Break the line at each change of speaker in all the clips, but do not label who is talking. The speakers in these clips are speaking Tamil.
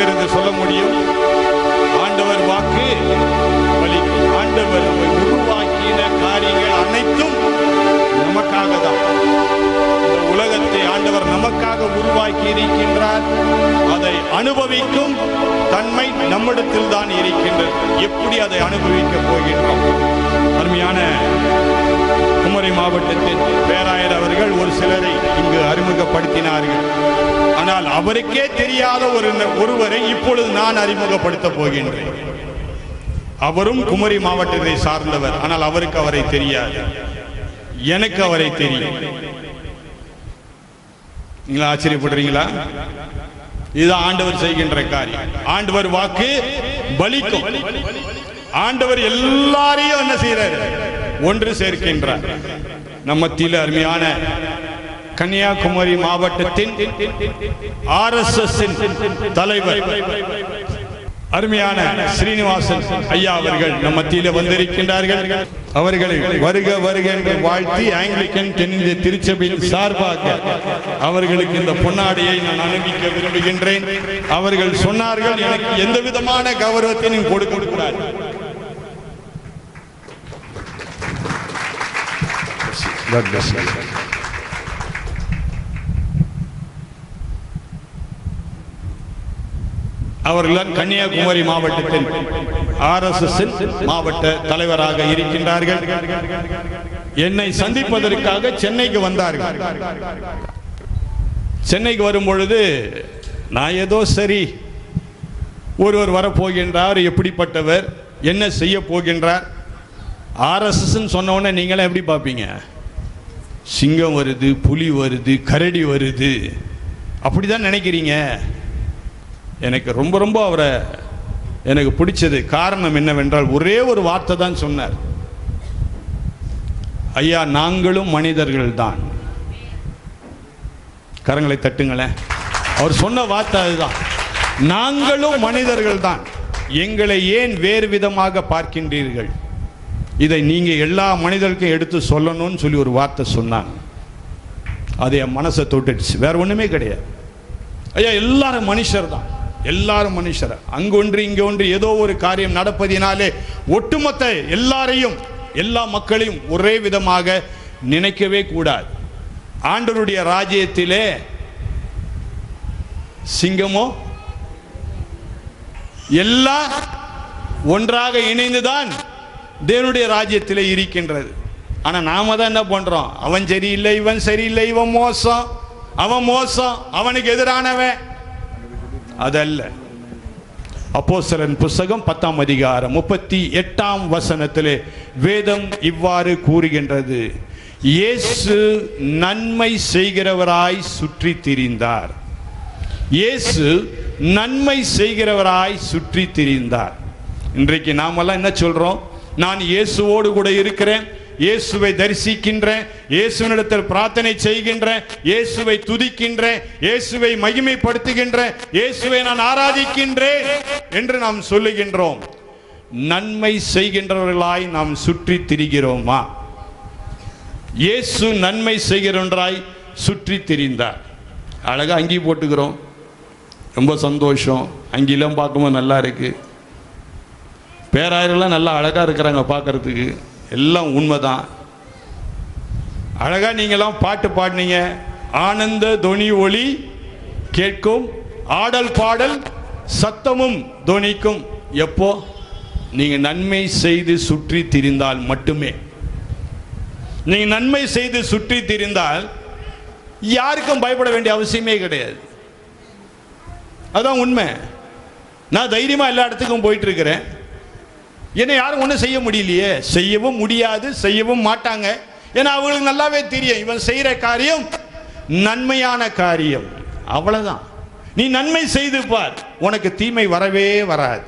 பேர் என்று சொல்ல முடியும்? ஆண்டவர் வாக்கு வலிக்கும் ஆண்டவர் உருவாக்கின காரியங்கள் அனைத்தும் நமக்காக தான் இந்த உலகத்தை ஆண்டவர் நமக்காக உருவாக்கி இருக்கின்றார். அதை அனுபவிக்கும் தன்மை நம்மிடத்தில் தான் இருக்கின்றது. எப்படி அதை அனுபவிக்க போகின்றோம்? அருமையான குமரி மாவட்டத்தின் பேராயர் அவர்கள் ஒரு சிலரை இங்கு அறிமுகப்படுத்தினார்கள். ஆனால் அவருக்கே தெரியாத ஒரு ஒருவரை இப்பொழுது நான் அறிமுகப்படுத்த போகின்றேன். அவரும் குமரி மாவட்டத்தை சார்ந்தவர் ஆனால் அவருக்கு அவரை தெரியாது. எனக்கு அவரை தெரியும். நீங்களா ஆச்சரியப்படுறீங்களா? இது ஆண்டவர் செய்கின்ற காரியம். ஆண்டவர் வாக்கு பலிக்கும். ஆண்டவர் எல்லாரையும் என்ன செய்யறாரு ஒன்று சேர்க்கின்றார். நம்ம மத்தியில் அருமையான கன்னியாகுமரி மாவட்டத்தின் ஆர் எஸ் எஸ் தலைவர் அருமையான ஸ்ரீனிவாசன் ஐயா அவர்கள் நம் மத்தியில வந்திருக்கின்றார்கள். அவர்களை வருக வருக என்று வாழ்த்தி ஆங்கிலிக்கன் தென்னிந்திய திருச்சபையின் சார்பாக அவர்களுக்கு இந்த பொன்னாடியை நான் அனுப்பிக்க விரும்புகின்றேன். அவர்கள் சொன்னார்கள் எனக்கு எந்த விதமான கௌரவத்தையும் கொடுக்க கூடாது. God bless you. அவர்கள் கன்னியாகுமரி மாவட்டத்தில் ஆர்எஸ்எஸ் மாவட்ட தலைவராக இருக்கின்றார்கள். என்னை சந்திப்பதற்காக சென்னைக்கு வந்தார்கள். சென்னைக்கு வரும் பொழுது நான் ஏதோ சரி ஒருவர் வரப்போகின்றார் எப்படிப்பட்டவர் என்ன செய்ய போகின்றார் ஆர்எஸ்எஸ் சொன்ன உடனே நீங்களாம் எப்படி பார்ப்பீங்க? சிங்கம் வருது புலி வருது கரடி வருது. அப்படிதான் நினைக்கிறீங்க? எனக்கு ரொம்ப ரொம்ப அவரை எனக்கு பிடிச்சது. காரணம் என்னவென்றால் ஒரே ஒரு வார்த்தை தான் சொன்னார். ஐயா நாங்களும் மனிதர்கள் தான் கரங்களை தட்டுங்களேன். அவர் சொன்ன வார்த்தை அதுதான். நாங்களும் மனிதர்கள் தான் எங்களை ஏன் வேறு விதமாக பார்க்கின்றீர்கள்? இதை நீங்கள் எல்லா மனிதருக்கும் எடுத்து சொல்லணும்னு சொல்லி ஒரு வார்த்தை சொன்னாங்க. அது என் மனசை தொட்டுடுச்சு. வேற ஒன்றுமே கிடையாது. ஐயா எல்லாரும் மனுஷர் தான் எல்லாரும் மனுஷர். அங்கொன்று ஒன்று ஒன்று ஏதோ ஒரு காரியம் நடப்பதினாலே ஒட்டுமொத்த எல்லாரையும் எல்லா மக்களையும் ஒரே விதமாக நினைக்கவே கூடாது. ஆண்டருடைய ராஜ்யத்திலே சிங்கமோ எல்லாம் ஒன்றாக இணைந்துதான் தேவனுடைய ராஜ்யத்தில் இருக்கின்றது. ஆனால் நாம தான் என்ன பண்ணுறோம் அவன் சரியில்லை இவன் சரியில்லை இவன் மோசம். அவன் மோசம் அவனுக்கு எதிரானவன். அதல்ல. அப்போஸ்தலன் புஸ்தகம் பத்தாம் அதிகாரம் முப்பத்தி எட்டாம் வசனத்திலே வேதம் இவ்வாறு கூறுகின்றது. இயேசு நன்மை செய்கிறவராய் சுற்றி திரிந்தார். இயேசு நன்மை செய்கிறவராய் சுற்றி திரிந்தார். இன்றைக்கு நாமெல்லாம் என்ன சொல்றோம்? நான் இயேசுவோடு கூட இருக்கிறேன். இயேசுவை தரிசிக்கின்றேன். இயேசுவினிடத்தில் பிரார்த்தனை செய்கின்றேன். இயேசுவை துதிக்கின்றேன். இயேசுவை மகிமைப்படுத்துகின்றேன். இயேசுவை நான் ஆராதிக்கின்றேன் என்று நாம் சொல்லுகின்றோம். நன்மை செய்கின்றவர்களாய் நாம் சுற்றி திரிகிறோமா? இயேசு நன்மை செய்கிறவன்றாய் சுற்றி திரிந்தார். அழகாக அங்கி போட்டுக்கிறோம். ரொம்ப சந்தோஷம். அங்கிலாம் பார்க்கும்போது நல்லா இருக்குது பேராயர்கள்லாம் நல்லா அழகாக இருக்கிறாங்க பார்க்கறதுக்கு. எல்லாம் உண்மை தான் அழகாக நீங்களாம் பாட்டு பாடினீங்க. ஆனந்த துணி ஒளி கேட்கும். ஆடல் பாடல் சத்தமும் துணிக்கும். எப்போ? நீங்கள் நன்மை செய்து சுற்றி திரிந்தால் மட்டுமே. நீங்கள் நன்மை செய்து சுற்றி திரிந்தால் யாருக்கும் பயப்பட வேண்டிய அவசியமே கிடையாது. அதுதான் உண்மை. நான் தைரியமாக எல்லா இடத்துக்கும் போயிட்டு இருக்கிறேன். என்னை யாரும் ஒன்றும் செய்ய முடியலையே. செய்யவும் முடியாது செய்யவும் மாட்டாங்க. ஏன்னா அவங்களுக்கு நல்லாவே தெரியும். இவன் செய்கிற காரியம் நன்மையான காரியம். அவ்வளவுதான். நீ நன்மை செய்து பார். உனக்கு தீமை வரவே வராது.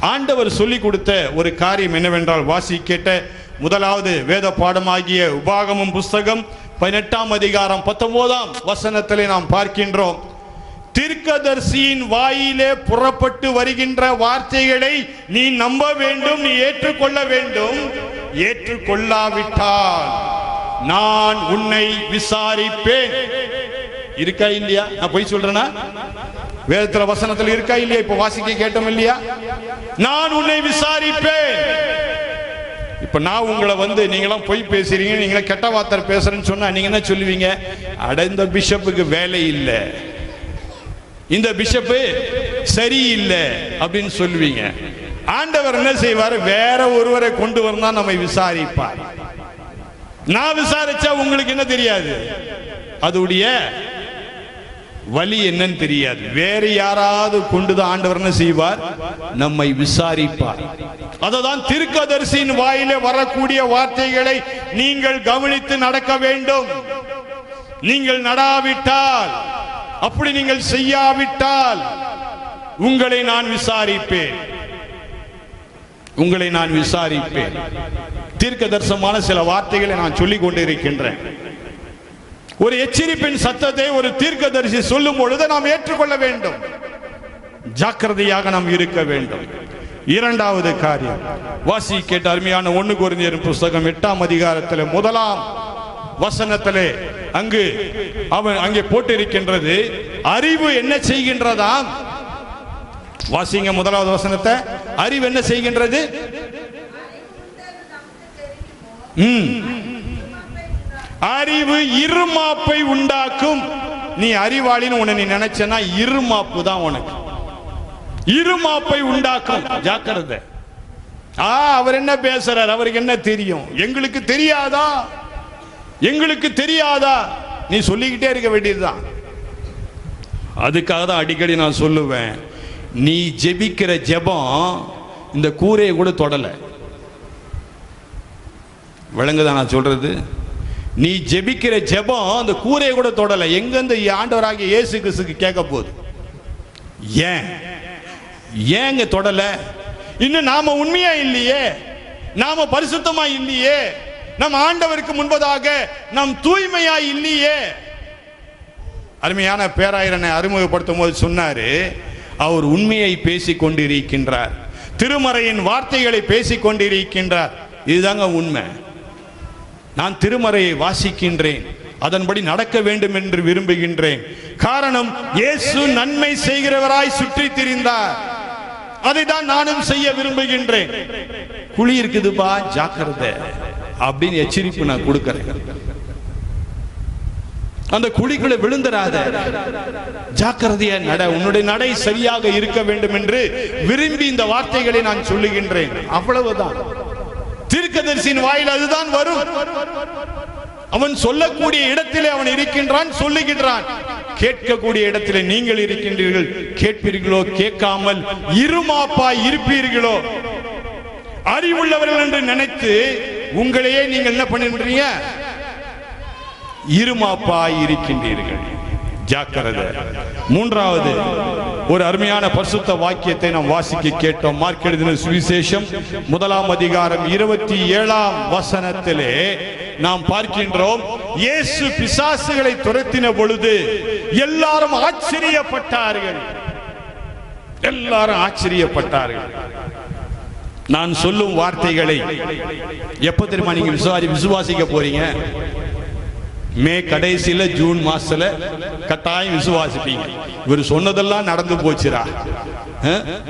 ஆண்டவர் சொல்லி கொடுத்த ஒரு காரியம் என்னவென்றால் வாசி கேட்ட முதலாவது வேத பாடமாகிய உபாகமும் புஸ்தகம் பதினெட்டாம் அதிகாரம் பத்தொன்பதாம் வசனத்திலே நாம் பார்க்கின்றோம். தீர்க்கதர்சியின் வாயிலே புறப்பட்டு வருகின்ற வார்த்தைகளை நீ நம்ப வேண்டும் நீ ஏற்றுக்கொள்ள வேண்டும். ஏற்றுக்கொள்ளாவிட்டால் நான் உன்னை விசாரிப்பேன். இருக்கா இல்லையா? நான் போய் சொல்றேனா? வேதத்துல வசனத்தில் இருக்கா இல்லையா? இப்ப வாசிக்க கேட்டோம் இல்லையா? நான் உன்னை விசாரிப்பேன். இப்ப நான் உங்களை வந்து நீங்களாம் பொய் பேசுறீங்க நீங்களே கெட்ட வார்த்தை பேசுறேன்னு சொன்னா நீங்க என்ன சொல்லுவீங்க? அடைந்த பிஷப்புக்கு வேலை இல்லை. இந்த பிஷப்பு சரியில்லை அப்படின்னு சொல்லுவீங்க. ஆண்டவர் என்ன செய்வார்? வேற ஒருவரை கொண்டு வந்தா நம்மை விசாரிப்பார். நான் விசாரிச்சா உங்களுக்கு என்ன தெரியாது? அதுடைய வழி என்னன்னு தெரியாது. வேற யாராவது கொண்டுதான் ஆண்டவர் என்ன செய்வார்? நம்மை விசாரிப்பார். அததான் திருக்கதரிசியின் வாயிலே வரக்கூடிய வார்த்தைகளை நீங்கள் கவனித்து நடக்க வேண்டும். நீங்கள் நடாவிட்டால் அப்படி நீங்கள் செய்யாவிட்டால் உங்களை நான் விசாரிப்பேன். உங்களை நான் விசாரிப்பேன். தீர்க்க தரிசனமான சில வார்த்தைகளை நான் சொல்லிக் கொண்டிருக்கின்றேன். ஒரு எச்சரிப்பின் சத்தத்தை ஒரு தீர்க்க தரிசி சொல்லும் பொழுது நாம் ஏற்றுக்கொள்ள வேண்டும். ஜாக்கிரதையாக நாம் இருக்க வேண்டும். இரண்டாவது காரியம். வாசி கேட்ட அருமையான ஒண்ணு குருந்தியர் புஸ்தகம் எட்டாம் அதிகாரத்தில் முதலாம் வசனத்திலே அங்கு அவன் அங்கே போட்டிருக்கின்றது. அறிவு என்ன செய்கின்றதாம்? வாசிங்க முதலாவது வசனத்தை. அறிவு என்ன செய்கின்றது? அறிவு இருமாப்பை உண்டாக்கும். நீ அறிவாளின்னு உன்னை நீ நினைச்சனா இருமாப்பு தான் உனக்கு. இருமாப்பை உண்டாக்கும். ஜாக்கிரதை. ஆ அவர் என்ன பேசுறார்? அவருக்கு என்ன தெரியும்? எங்களுக்கு தெரியாதா? எங்களுக்கு தெரியாதா? நீ சொல்லிக்கிட்டே இருக்க வேண்டியதுதான். அதுக்காக தான் அடிக்கடி நான் சொல்லுவேன். நீ ஜெபிக்கிற ஜெபம் இந்த கூரையை கூட தொடலை. விளங்குதா நான் சொல்றது? நீ ஜெபிக்கிற ஜெபம் அந்த கூரையை கூட தொடலை. எங்க இந்த ஆண்டவராகிய இயேசு கிறிஸ்துக்கு கேட்க போகுது. ஏன்? ஏங்க தொடலை? இன்னும் நாம உண்மையா இல்லையே? நாம பரிசுத்தமா இல்லையே? நம் ஆண்டவருக்கு முன்பதாக நாம் தூய்மையா இல்லையே. அருமையான பேராயரனை அறிமுகப்படுத்தும் போது சொன்னாரு அவர் உண்மையை பேசிக் கொண்டிருக்கின்றார். திருமறையின் வார்த்தைகளை பேசிக் கொண்டிருக்கின்றார். இதுதாங்க உண்மை. நான் திருமறையை வாசிக்கின்றேன். அதன்படி நடக்க வேண்டும் என்று விரும்புகின்றேன். காரணம் இயேசு நன்மை செய்கிறவராய் சுற்றி திரிந்தார். அதை தான் நானும் செய்ய விரும்புகின்றேன். குழி இருக்குதுப்பா ஜாக்கிரதை. அப்படின்னு எச்சரிப்பு நான் கொடுக்கிறேன். அந்த குழிக்குள்ள விழுந்தராத ஜாக்கிரதையா நட. உன்னுடைய நடை சரியாக இருக்க வேண்டும் என்று விரும்பி இந்த வார்த்தைகளை நான் சொல்லுகின்றேன். அவ்வளவுதான். தீர்க்கதரிசியின் வாயில் அதுதான் வரும். அவன் சொல்லக்கூடிய இடத்திலே அவன் இருக்கின்றான் சொல்லுகின்றான். கேட்கக்கூடிய இடத்திலே நீங்கள் இருக்கின்றீர்கள். கேட்பீர்களோ கேட்காமல் இருமாப்பா இருப்பீர்களோ. அறிவுள்ளவர்கள் என்று நினைத்து உங்களையே நீங்கள் என்ன பண்ணுறீங்க இருமாப்பாய் இருக்கின்றீர்கள். ஜாக்கிரதை. மூன்றாவது ஒரு அருமையான பரிசுத்த வாக்கியத்தை நாம் வாசிக்க கேட்டோம். மார்க் எழுதின சுவிசேஷம் முதலாம் அதிகாரம் இருபத்தி ஏழாம் வசனத்திலே நாம் பார்க்கின்றோம். இயேசு பிசாசுகளை துரத்தின பொழுது எல்லாரும் ஆச்சரியப்பட்டார்கள். எல்லாரும் ஆச்சரியப்பட்டார்கள். நான் சொல்லும் வார்த்தைகளை எப்ப தெரியுமா நீங்க விசுவாசி விசுவாசிக்க போறீங்க? மே கடைசியில ஜூன் மாசத்துல கட்டாயம் விசுவாசிப்பீங்க. இவர் சொன்னதெல்லாம் நடந்து போச்சுரா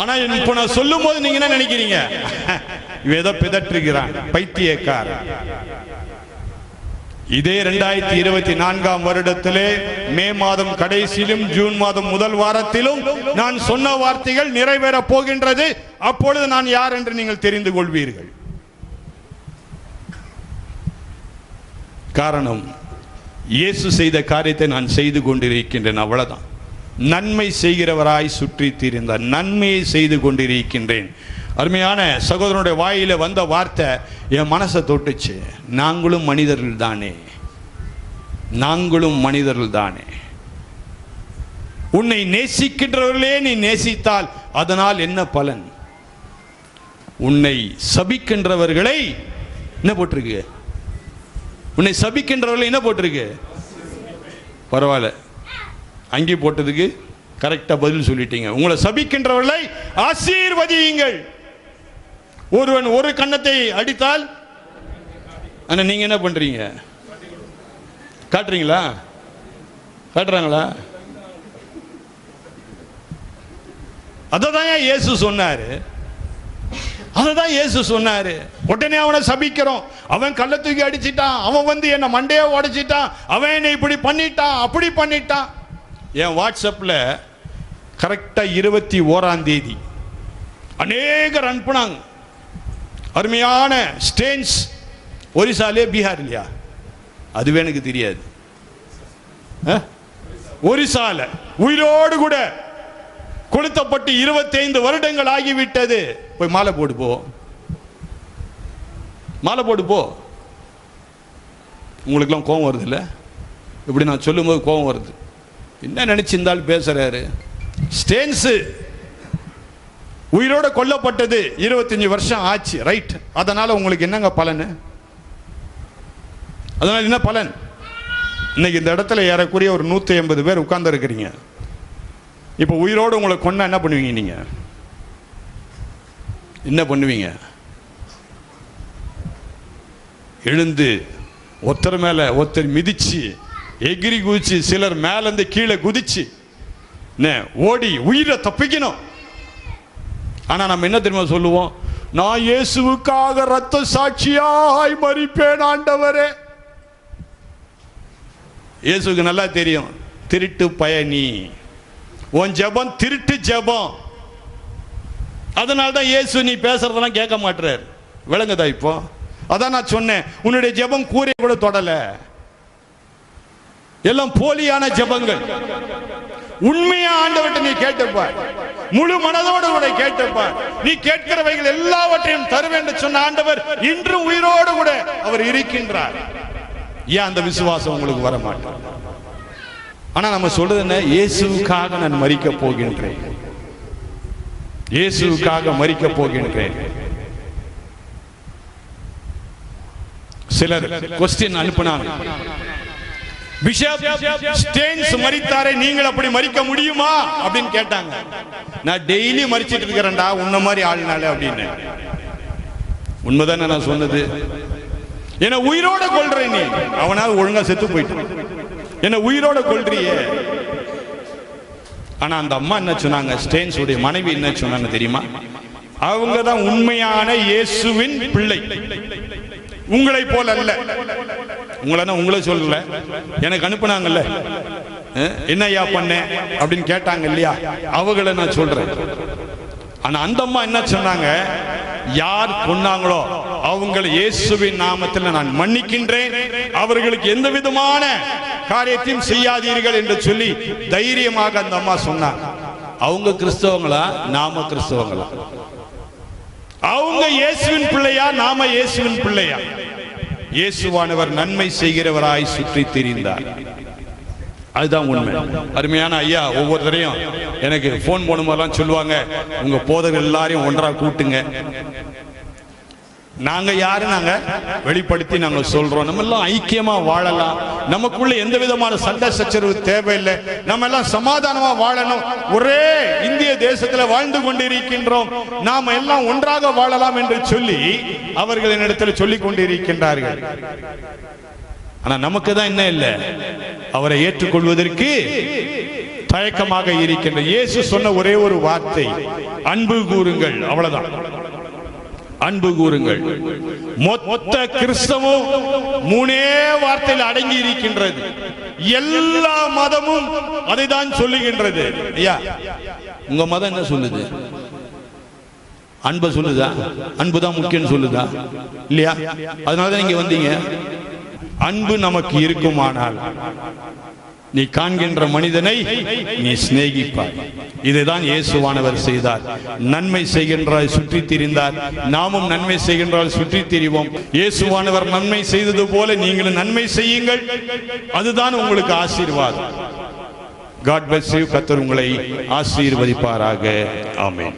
ஆனா இப்ப நான் சொல்லும் போது நீங்க என்ன நினைக்கிறீங்க? இவன் ஏதோ பிதற்றுகிறான் பைத்தியக்காரன். இதே இரண்டாயிரத்தி இருபத்தி நான்காம் வருடத்திலே மே மாதம் கடைசியிலும் ஜூன் மாதம் முதல் வாரத்திலும் நான் சொன்ன வார்த்தைகள் நிறைவேற போகின்றது. அப்பொழுது நான் யார் என்று நீங்கள் தெரிந்து கொள்வீர்கள். காரணம் இயேசு செய்த காரியத்தை நான் செய்து கொண்டிருக்கின்றேன் அவ்வளவுதான். நன்மை செய்கிறவராய் சுற்றி திரிந்தார். நன்மையை செய்து கொண்டிருக்கின்றேன். அருமையான சகோதரனுடைய வாயில வந்த வார்த்தை என் மனசை தொட்டுச்சு. நாங்களும் மனிதர்கள் தானே. நாங்களும் மனிதர்கள் தானே. உன்னை நேசிக்கின்றவர்களே நீ நேசித்தால் அதனால் என்ன பலன்? உன்னை சபிக்கின்றவர்களை என்ன போட்டிருக்கு? உன்னை சபிக்கின்றவர்களை என்ன போட்டிருக்கு? பரவாயில்ல. அங்கே போட்டதுக்கு கரெக்டாக பதில் சொல்லிட்டீங்க. உங்களை சபிக்கின்றவர்களை ஆசீர்வதியுங்கள். ஒருவன் ஒரு கன்னத்தை அடித்தால் ஆனால் நீங்கள் என்ன பண்ணுறீங்க காட்டுறீங்களா? காட்டுறாங்களா? அததான் இயேசு அதை தான் இயேசு சொன்னார். உடனே அவனை சபிக்கிறோம். அவன் கள்ள தூக்கி அடிச்சிட்டான். அவன் வந்து என்னை மண்டையை உடைச்சிட்டான். அவன் என்னை இப்படி பண்ணிட்டான். அப்படி பண்ணிட்டான். என் வாட்ஸ்அப்பில் கரெக்டாக இருபத்தி ஓராம் தேதி அநேகர் அனுப்புனாங்க. அருமையான ஸ்டேன்ஸ் ஒரிசாலே பீகார் இல்லையா? அதுவே எனக்கு தெரியாது. ஆ? ஒரிசால உயிரோடு கூட கொளுத்தப்பட்டு இருபத்தைந்து வருடங்கள் ஆகிவிட்டது. போய் மாலை போடு போ. மாலை போடு போ. உங்களுக்கெல்லாம் கோபம் வருது இல்லை இப்படி நான் சொல்லும்போது கோபம் வருது. என்ன நினைச்சிருந்தாலும் பேசுறாரு. ஸ்டேன்ஸு உயிரோட கொல்லப்பட்டது. இருபத்தஞ்சு வருஷம் ஆச்சு. ரைட் அதனால உங்களுக்கு என்னங்க பலன்? அதனால என்ன பலன்? இன்னைக்கு இந்த இடத்துல ஏறக்குறைய ஒரு நூற்றி எண்பது பேர் உட்கார்ந்து இருக்கிறீங்க இப்போ உயிரோடு உங்களை கொண்டா என்ன பண்ணுவீங்க நீங்க? என்ன பண்ணுவீங்க? எழுந்து ஒருத்தர் மேல ஒருத்தர் மிதிச்சு எகிரி குதிச்சு சிலர் மேலேருந்து கீழே குதிச்சு என்ன, ஓடி உயிரை தப்பிக்கணும். ஆனா நம்ம என்ன தெரியுமா சொல்லுவோம்? நான் இயேசுவுக்காக ரத்த சாட்சியாய் மறிப்பேன் ஆண்டவரே. இயேசுக்கு நல்லா தெரியும். திருட்டு பயணி. உன் ஜெபம் திருட்டு ஜெபம். அதனால தான் இயேசு நீ பேசுறதெல்லாம் கேட்க மாட்டுறார் விளங்குதா இப்போ? அதான் நான் சொன்னேன். உன்னுடைய ஜெபம் கூறிய கூட தொடல. எல்லாம் போலியான ஜெபங்கள். உண்மையா ஆண்டவர்கிட்ட நீ கேட்டுப்பார். முழு மனதோடு கூட கேட்டப்பா நீ கேட்கிறவைகள் எல்லாவற்றையும் தருவேன் என்று சொன்ன ஆண்டவர் இன்று உயிரோடு கூட அவர் இருக்கின்றார். ஏன் அந்த விசுவாசம் உங்களுக்கு வர மாட்டார் ஆனா நம்ம சொல்றது என்ன? இயேசுக்காக நான் மறிக்க போகின்றேன். இயேசுக்காக மறிக்க போகின்றேன். சிலர் கொஸ்டின் அனுப்பினாங்க. பிஷப் ஸ்டேன்ஸ் மரித்தாரே நீங்கள் அப்படி மறிக்க முடியுமா? அப்படின்னு கேட்டாங்க. நான் டெய்லி மறிச்சிட்டு இருக்கிறேன்டா உன்ன மாதிரி ஆளுனால அப்படின்னு. உண்மைதானே நான் சொன்னது? என்ன உயிரோட கொள்ற நீ. அவனால் ஒழுங்கா செத்து போயிட்டு என்ன உயிரோட கொள்றியே ஆனா அந்த அம்மா என்ன சொன்னாங்க? ஸ்டேன்ஸ் உடைய மனைவி என்ன சொன்னாங்க தெரியுமா? அவங்க தான் உண்மையான இயேசுவின் பிள்ளை. உங்களை போல அல்ல உங்களை உங்களை சொல்லல. எனக்கு அனுப்புனாங்கல்ல. என்னையா என்ன ஐயா பண்ண? அப்படின்னு கேட்டாங்க இல்லையா? அவங்கள நான் சொல்றேன். ஆனா அந்த அம்மா என்ன சொன்னாங்க? யார் கொன்னாங்களோ அவங்களை இயேசுவின் நாமத்தில் நான் மன்னிக்கின்றேன். அவர்களுக்கு எந்த விதமான காரியத்தையும் செய்யாதீர்கள் என்று சொல்லி தைரியமாக அந்த அம்மா சொன்னாங்க. அவங்க கிறிஸ்தவங்களா? நாம கிறிஸ்தவங்களா? அவங்க இயேசுவின் பிள்ளையா? நாம இயேசுவின் பிள்ளையா? இயேசுவானவர் நன்மை செய்கிறவராய் சுற்றி திரிந்தார். அதுதான் உண்மை. அருமையான ஐயா ஒவ்வொருத்தரையும் எனக்கு போன் போடும்போதெல்லாம் சொல்லுவாங்க. உங்க போதகர் எல்லாரையும் ஒன்றா கூட்டுங்க. நாங்க யாரு நாங்க? வெளிப்படுத்தி நாங்க சொல்றோம். நம்ம எல்லாம் ஐக்கியமா வாழலாம். நமக்குள்ள எந்த விதமான சண்டை சச்சரவு தேவையில்லை. நம்ம எல்லாம் சமாதானமா வாழணும். ஒரே இந்திய தேசத்துல வாழ்ந்து கொண்டிருக்கின்றோம். நாம எல்லாம் ஒன்றாக வாழலாம் என்று சொல்லி அவர்கள் என்னிடத்தில் சொல்லிக் கொண்டிருக்கின்றார்கள். ஆனா நமக்கு தான் என்ன இல்லை? அவரை ஏற்றுக்கொள்வதற்கு தயக்கமாக இருக்கின்ற இயேசு சொன்ன ஒரே ஒரு வார்த்தை. அன்பு கூறுங்கள். அவ்வளவுதான். அன்பு கூறுங்கள். மொத்த கிறிஸ்தவம் மூணே வார்த்தையில் அடங்கி இருக்கின்றது எல்லா மதமும் அதை தான் சொல்லுகின்றது. ஐயா உங்க மதம் என்ன சொல்லுது? அன்பை சொல்லுதா? அன்பு தான் முக்கியம் சொல்லுதா? இல்லையா? அதனால தான் நீங்க வந்தீங்க. அன்பு நமக்கு இருக்குமானால் நீ காண்கின்ற மனிதனை நீ சிநேகிப்பாய். இதுதான் இயேசுவானவர் செய்தார். நன்மை செய்கின்றால் சுற்றி திரிந்தார். நாமும் நன்மை செய்கின்றால் சுற்றி திரிவோம். இயேசுவானவர் நன்மை செய்தது போல நீங்களும் நன்மை செய்யுங்கள். அதுதான் உங்களுக்கு ஆசீர்வாதம். காட் பிளஸ் யூ கத்தர் உங்களை ஆசீர்வதிப்பாராக. ஆமேன்.